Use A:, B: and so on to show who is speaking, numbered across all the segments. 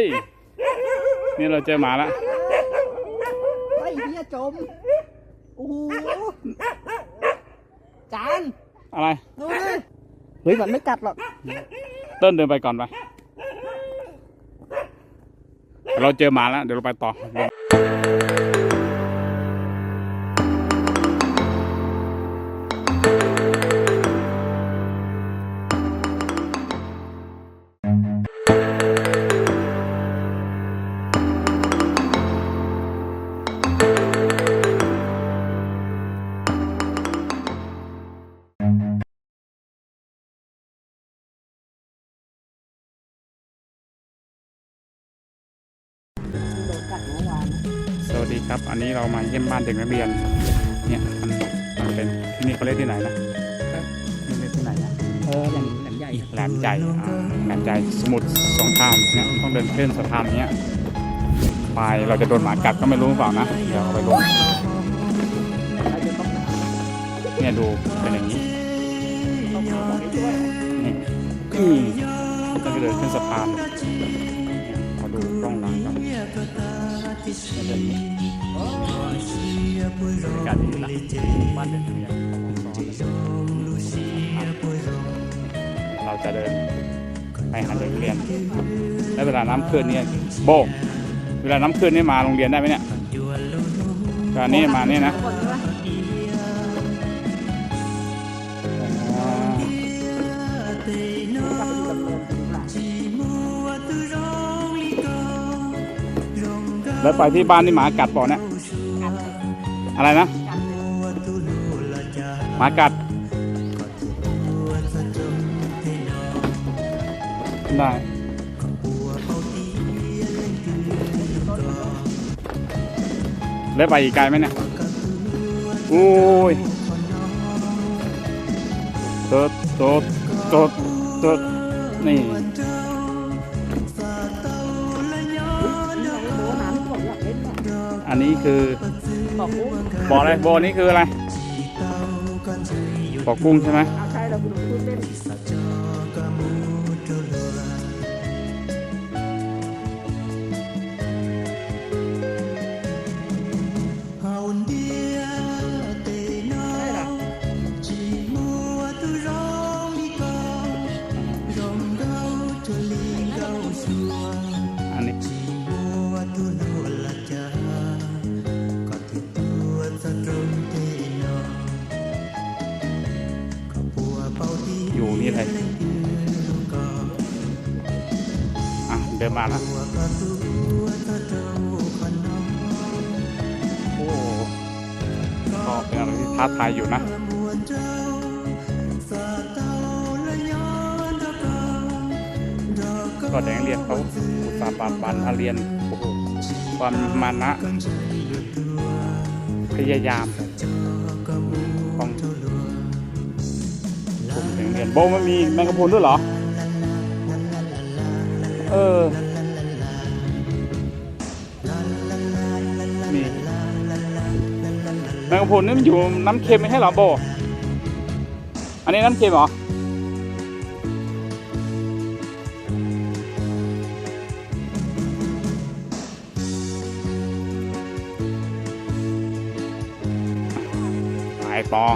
A: ยนี่เราเจอหมาแล้ว
B: ไอ้เหี้ยจม โอ้โหจาน
A: อะไร
B: ดูดิเฮ้ยมันไม่กัดหรอก
A: เติ้ลเดินไปก่อนไป เราเจอหมาแล้ว เดี๋ยวเราไปต่อ สวัสดีครับ อันนี้เรามาเยี่ยมบ้านเด็กนักเรียน เนี่ยมันมันเป็นที่นี่เขาเรียกที่ไหนนะนี่เรียกที่ไหนนะ
B: เออแหลมแหลมใหญ่
A: แหลมใจอ่าแหลมใจสมุทรสงครามเนี่ยต้องเดินขึ้นสะพานเนี้ยไปเราจะโดนหมากัดก็ไม่รู้หรือเปล่านะเดี๋ยวเอาไปลง
B: ใครจะต้อง
A: เนี่ยดูเป็นอย่างนี้
B: ต้องมาบอกให้ช่วย
A: นี่อืมต้องเดินขึ้นสะพาน เดินบรรยากาศดีนะบ้านเด็กนักเรียนเราจะเดินไปหาเด็กนักเรียนแล้วเวลาน้ำขึ้นเนี่ยโบกเวลาน้ำขึ้นนี่มาโรงเรียนได้ไหมเนี่ยตอนนี้มาเนี่ยนะ แล้วไปที่บ้านนี่หมากัดเปล่าเนี่ยอะไรนะหมากัด ได้แล้วไปอีกไกลไหมเนี่ยโอ้ยตดตดตดตดนี่
B: อันนี้
A: คือ
B: บอกกู
A: บ่ออะไรบ่อนี้คืออะไรบ่อกุ้งใช่ไหม
B: เอาใช่เราคุณพูดเล่น อ
A: ยู่นี่เลยอะเดินมาแล้วโอ้ก็เป็นอะไรที่ท้าทายอยู่นะก็เด็กนักเรียนเขาอุตสาหปาบปานมาเรียนโอ้โหความมานะ พยายามของ กลุ่มเด็นโบมันมีแมงกะพรุนด้วยเหรอ เออ นี่ แมงกะพรุนนี่มันอยู่น้ำเค็มไม่ใช่เหรอโบ อันนี้น้ำเค็มเหรอไปต่อ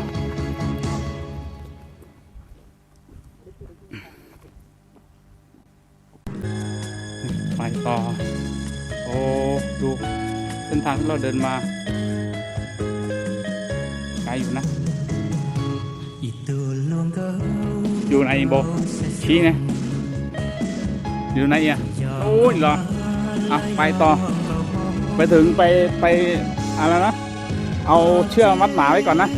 A: โอ้ ดูเส้นทางที่เราเดินมาไกลอยู่นะ อยู่ไหนโบชี้ไงอยู่ไหนอะโอ้ยเหรออะไปต่อ ไปถึงไปไปอะไรนะ เอาเชือกมัดหมาไว้ก่อนนะ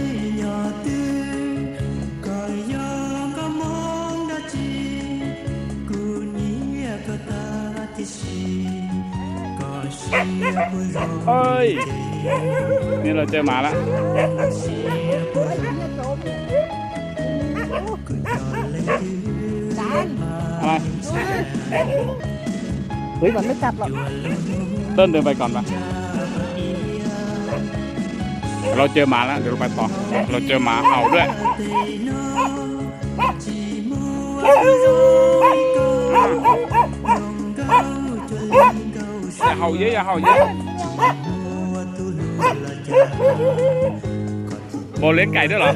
A: เฮ้ย นี่เราเจอหมาแล้ว
B: ไอ้เหี้ยจมจาน
A: อะไร
B: เฮ้ยมันไม่กัดหรอก
A: เติ้ลเดินไปก่อนปะเราเจอหมาแล้ว เดี๋ยวเราไปต่อ เราเจอหมาเห่าด้วย
B: เเห่า
A: เยอะอย่าเห่าเยอะโบเลี้ยงไก่ด้วยเหรอ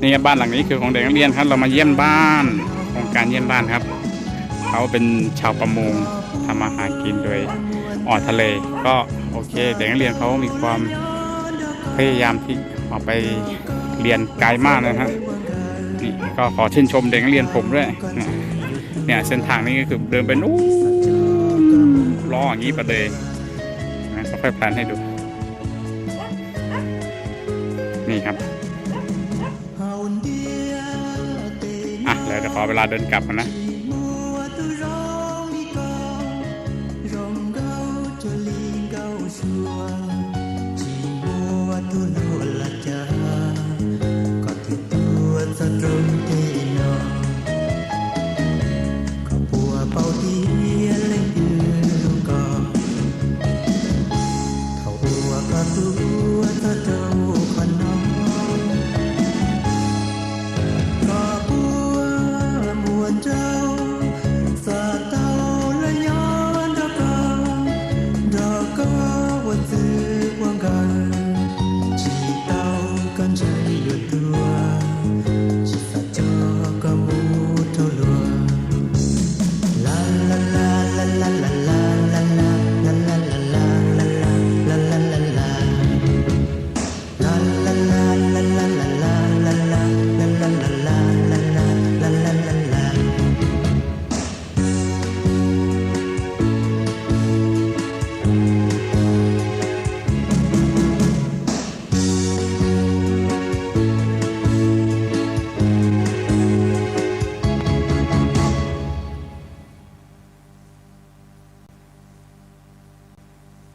A: นี่ครับบ้านหลังนี้คือของเด็กนักเรียนครับ เรามาเยี่ยมบ้านโครงการเยี่ยมบ้านครับเขาเป็นชาวประมงทำมาหากินโดยออกทะเล ก็โอเค เด็กนักเรียนเขามีความพยายามที่ออกไป เรียนไกลมากนะฮะนี่ก็ขอชื่นชมเด็กนักเรียนผมด้วยเนี่ยเส้นทางนี้ก็คือเดินไปนู้นล้ออย่างนี้ไปเลยนะค่อยแพลนให้ดู นี่ครับอะแล้วเดี๋ยวขอเวลาเดินกลับนะ